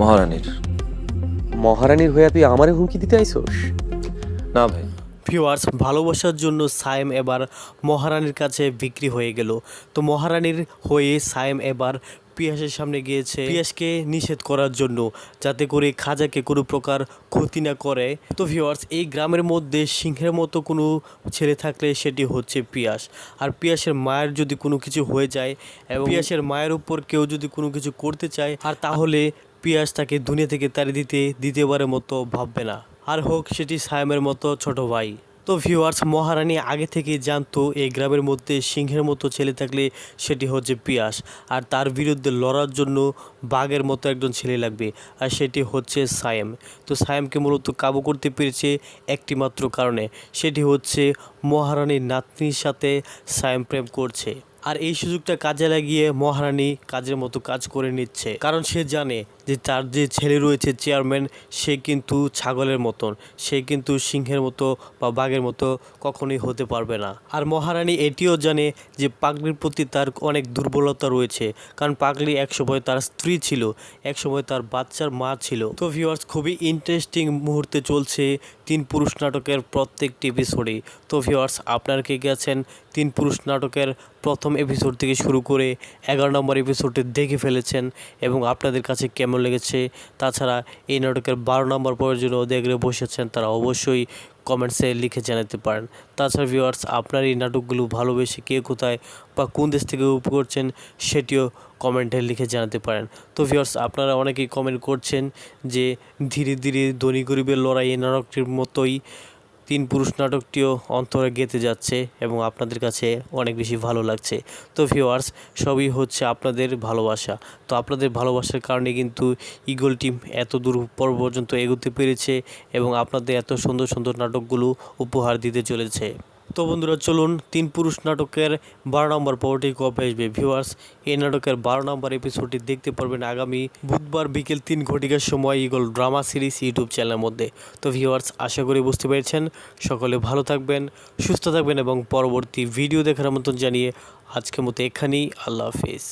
মহারানীর। মহারানীর হইয়া তুই আমারে হুমকি দিতে আইসোস? না ভাই। ভিউয়ার্স ভালোবাসার জন্য সায়েম এবার মহারানীর কাছে বিক্রি হয়ে গেল। তো মহারানীর হয়ে সায়েম এবার পিয়াসের সামনে গিয়েছে। পিয়াসকে নিষেধ করার জন্য যাতে করে খাজাকে কোনো প্রকার ক্ষতি না করে। তো ভিউয়ার্স এই গ্রামের মধ্যে সিংহের মতো কোনো ছেলে থাকলে সেটি হচ্ছে পিয়াস। আর পিয়াসের মায়ের যদি কোনো কিছু হয়ে যায় এবং পিয়াসের মায়ের উপর কেউ যদি কোনো কিছু করতে চায় আর তাহলে পিয়াস তাকে দুনিয়া থেকে তাড়িয়ে দিতে দ্বিতীয়বারের মতো ভাববে না। আর হোক, সেটি সায়ামের মতো ছোট ভাই। তো ভিউয়ার্স মহারানী আগে থেকেই জানতো, এই গ্রামের মধ্যে সিংহের মতো ছেলে থাকলে সেটি হচ্ছে পিয়াস আর তার বিরুদ্ধে লড়ার জন্য বাঘের মতো একজন ছেলে লাগবে, আর সেটি হচ্ছে সায়েম। তো সায়েমকে মূলত কাবু করতে পেরেছে একটি মাত্র কারণে, সেটি হচ্ছে মহারানীর নাতনির সাথে সায়েম প্রেম করছে। আর এই সুযোগটা কাজে লাগিয়ে মহারানী কাজের মতো কাজ করে নিচ্ছে। কারণ সে জানে যে তার যে ছেলে রয়েছে চেয়ারম্যান, সে কিন্তু ছাগলের মতন। সে কিন্তু সিংহের মতো বা বাঘের মতো কখনোই হতে পারবে না। আর মহারানী এটিও জানে যে পাগলির প্রতি তার অনেক দুর্বলতা রয়েছে। কারণ পাগলি একসময় তার স্ত্রী ছিল, একসময় তার বাচ্চার মা ছিল। তো ভিউয়ার্স খুবই ইন্টারেস্টিং মুহূর্তে চলছে তিন পুরুষ নাটকের প্রত্যেকটি এপিসোডে তো ভিউয়ার্স আপনার কে গেছেন তিন পুরুষ নাটকের প্রথম এপিসোড থেকে শুরু করে এগারো নম্বর এপিসোডে দেখে ফেলেছেন এবং আপনাদের কাছে কেমন লেগেছে? তাছাড়া এই নাটকের বারো নম্বর জন্য দেখলে বসেছেন তারা অবশ্যই কমেন্টসে লিখে জানাতে পারেন। তাছাড়া ভিউয়ার্স আপনার এই নাটকগুলো ভালোবেসে কে কোথায় বা কোন দেশ থেকে উপ করছেন সেটিও কমেন্টে লিখে জানাতে পারেন। তো ভিউয়ার্স আপনারা অনেকেই কমেন্ট করছেন যে ধীরে ধীরে ধনী গরিবের লড়াই এই নাটকটির মতোই তিন পুরুষ নাটকটিও অন্তরে গেঁথে যাচ্ছে এবং আপনাদের কাছে অনেক বেশি ভালো লাগছে। তো ভিওয়ার্স সবই হচ্ছে আপনাদের ভালোবাসা। তো আপনাদের ভালোবাসার কারণে কিন্তু ইগল টিম এত দূর পর পর্যন্ত এগোতে পেরেছে এবং আপনাদের এত সুন্দর সুন্দর নাটকগুলো উপহার দিতে চলেছে। তো বন্ধুরা, চলুন তিন পুরুষ নাটকের বারো নম্বর পর্বটি কবে আসবে? ভিউয়ার্স এই নাটকের বারো নম্বর এপিসোডটি দেখতে পারবেন আগামী বুধবার বিকেল তিন ঘটিকার সময় ইগল ড্রামা সিরিজ ইউটিউব চ্যানেলের মধ্যে। তো ভিউয়ার্স আশা করি বুঝতে পেরেছেন। সকলে ভালো থাকবেন, সুস্থ থাকবেন এবং পরবর্তী ভিডিও দেখার মতন জানিয়ে আজকের মতো এখানেই আল্লাহ হাফিজ।